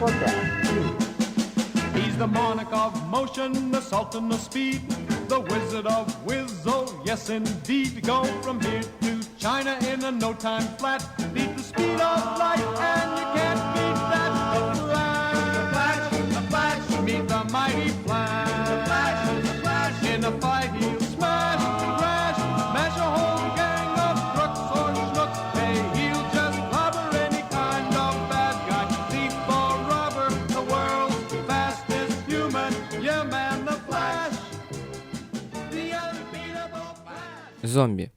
Hotel. He's the monarch of motion, the sultan of speed, the wizard of whizzo, yes indeed. Go from here to China in a no time flat. Beat the speed of light, and you can't Зомбі.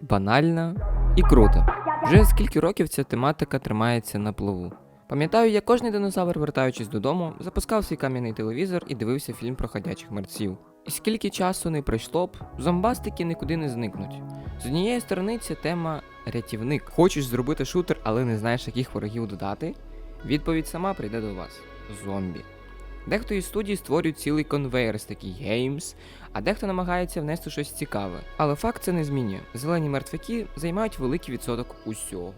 Банальна і круто. Вже скільки років ця тематика тримається на плаву. Пам'ятаю, як кожний динозавр, вертаючись додому, запускав свій кам'яний телевізор і дивився фільм про ходячих мерців. І скільки часу не пройшло б, зомбастики нікуди не зникнуть. З однієї сторони, ця тема рятівник. Хочеш зробити шутер, але не знаєш, яких ворогів додати? Відповідь сама прийде до вас: зомбі. Дехто із студій створює цілий конвейер з таких геймс, а дехто намагається внести щось цікаве. Але факт це не змінює. Зелені мертвяки займають великий відсоток усього.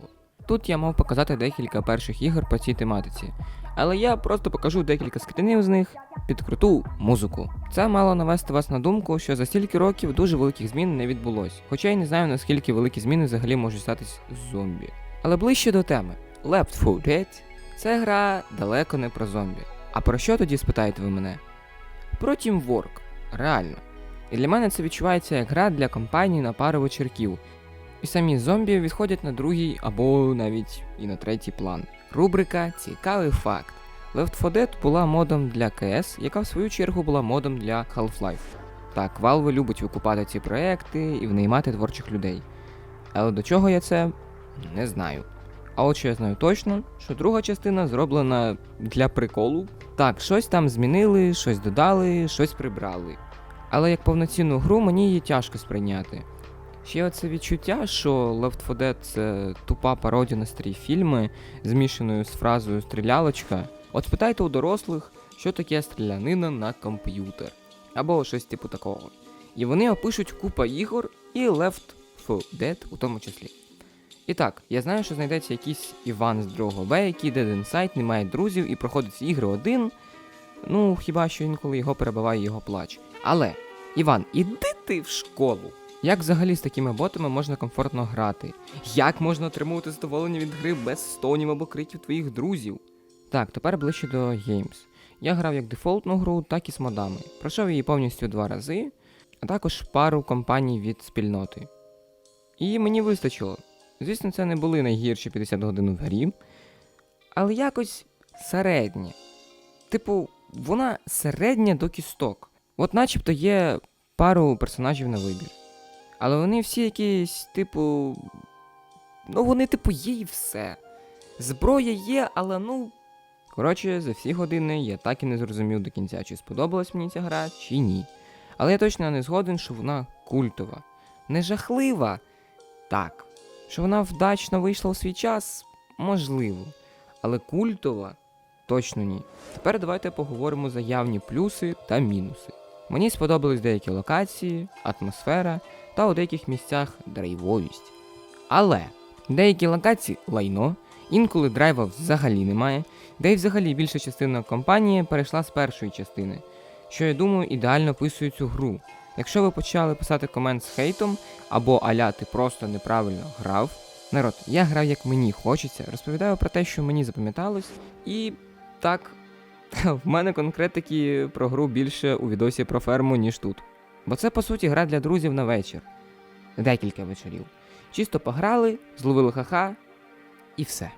Тут я мав показати декілька перших ігор по цій тематиці, але я просто покажу декілька скрінів з них під круту музику. Це мало навести вас на думку, що за стільки років дуже великих змін не відбулось, хоча й не знаю наскільки великі зміни взагалі можуть статись з зомбі. Але ближче до теми: Left 4 Dead – це гра далеко не про зомбі. А про що тоді спитаєте ви мене? Про Teamwork, реально. І для мене це відчувається як гра для компанії на пару вечірків. І самі зомбі відходять на другий або навіть і на третій план. Рубрика Цікавий факт. Left 4 Dead була модом для CS, яка в свою чергу була модом для Half-Life. Так, Valve любить викупати ці проекти і внаймати творчих людей. Але до чого я це не знаю. А от що я знаю точно, що друга частина зроблена для приколу. Так, щось там змінили, щось додали, щось прибрали. Але як повноцінну гру мені її тяжко сприйняти. Ще оце відчуття, що Left 4 Dead це тупа пародія на старі фільми, змішаною з фразою стрілялочка. От спитайте у дорослих, що таке стрілянина на комп'ютер. Або щось типу такого. І вони опишуть купа ігор і Left 4 Dead у тому числі. І так, я знаю, що знайдеться якийсь Іван з другого Б, який Inside, не має друзів і проходить ігри один. Ну, хіба що інколи його перебиває його плач. Але, Іван, іди ти в школу. Як взагалі з такими ботами можна комфортно грати? Як можна отримувати задоволення від гри без стонів або криків твоїх друзів? Так, тепер ближче до Games. Я грав як дефолтну гру, так і з модами. Пройшов її повністю два рази, а також пару компаній від спільноти. І мені вистачило. Звісно, це не були найгірші 50 годин в грі, але якось середнє. Типу, вона середня до кісток. От начебто є пару персонажів на вибір. Але вони всі якісь, типу. Ну, вони, типу, є і все. Зброя є, але ну. Коротше, за всі години я так і не зрозумів до кінця, чи сподобалась мені ця гра, чи ні. Але я точно не згоден, що вона культова. Не жахлива. Так. Що вона вдачно вийшла у свій час? Можливо. Але культова точно ні. Тепер давайте поговоримо за явні плюси та мінуси. Мені сподобались деякі локації, атмосфера та у деяких місцях драйвовість. Але деякі локації лайно, інколи драйва взагалі немає, де й взагалі більша частина компанії перейшла з першої частини, що я думаю ідеально описує цю гру. Якщо ви почали писати комент з хейтом або аля ти просто неправильно грав. Народ, я грав як мені хочеться, розповідаю про те, що мені запам'яталось, і так, в мене конкретики про гру більше у відосі про ферму, ніж тут. Бо це по суті гра для друзів на вечір. Декілька вечорів. Чисто пограли, зловили ха-ха, і все.